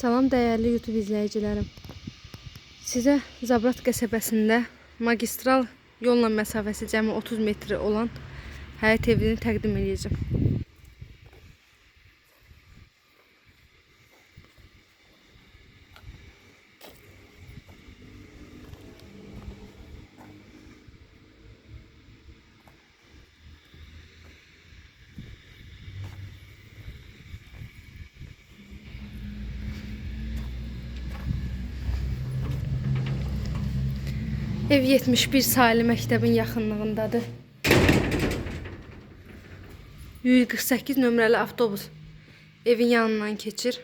Salam dəyərli YouTube izləyicilərim. Sizə Zabrat qəsəbəsində magistral yolla məsafəsi cəmi 30 metr olan həyət evini təqdim edəcəm. Ev 71 sayılı məktəbin yaxınlığındadır. 148 nömrəli avtobus evin yanından keçir.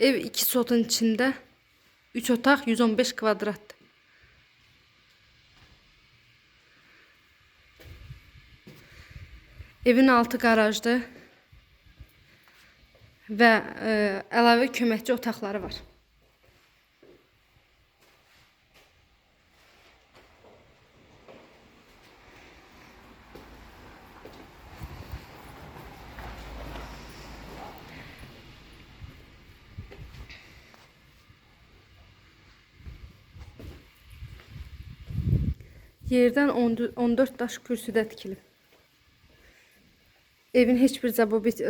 Ev 2 sotun içində 3 otaq 115 kvadratdır. Evin altı qarajdır və ə, əlavə köməkçi otaqları var. Yerdən 14 daş kürsüdə tikilib. Evin heç bir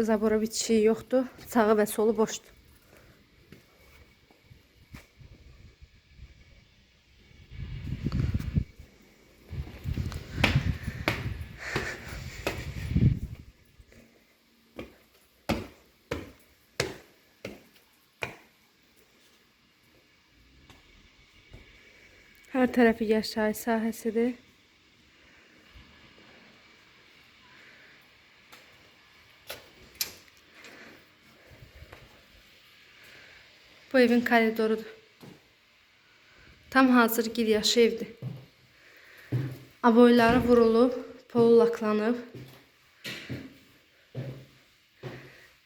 zabora bitişiyi yoxdur. Sağı və solu boşdur. Hər tərəfi yaşayış sahəsidir. Bu evin koridorudur. Tam hazır giryaşı evdir. Aboyları vurulub, polu laklanıb.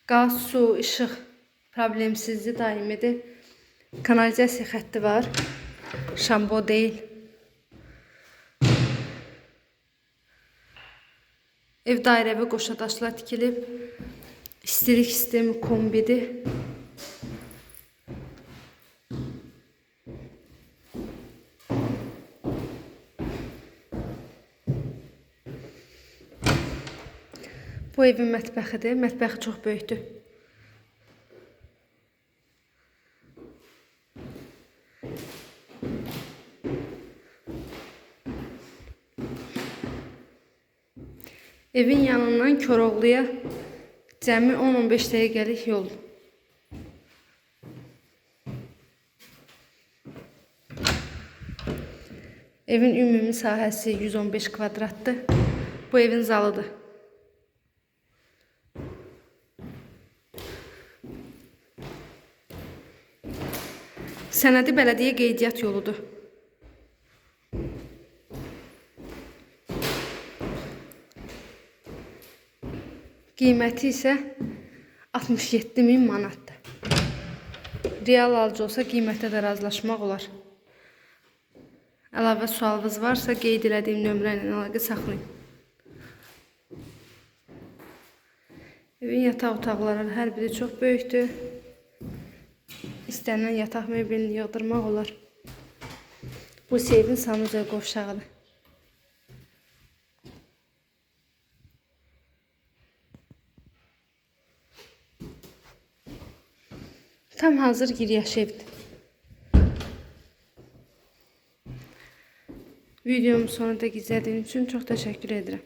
Qaz, su, işıq problemsizdir, daimidir. Kanalizasiya xətti var. Şambo deyil. Ev dairəvi qoşadaşlar tikilib. İstilik sistemi kombidir. Bu evin mətbəxidir. Mətbəxi çox böyükdür. Evin yanından Koroğluya cəmi 10-15 dəqiqəlik yol. Evin ümumi sahəsi 115 kvadratdır. Bu evin zalıdır. Sənədi bələdiyyə qeydiyyat yoludur. Qiyməti isə 67 min manatdır. Real alıcı olsa qiymətə də razılaşmaq olar. Əlavə sualınız varsa qeyd elədiyim nömrə ilə əlaqə saxlayın. Evin yataq otaqları hər biri çox böyükdür. İstənilən yataq mebelini yığdırmaq olar. Bu evin sanuzel qovşağıdır. Tam hazır giryaş evdir. Videomu sonunda izlediğiniz için çok teşekkür ederim.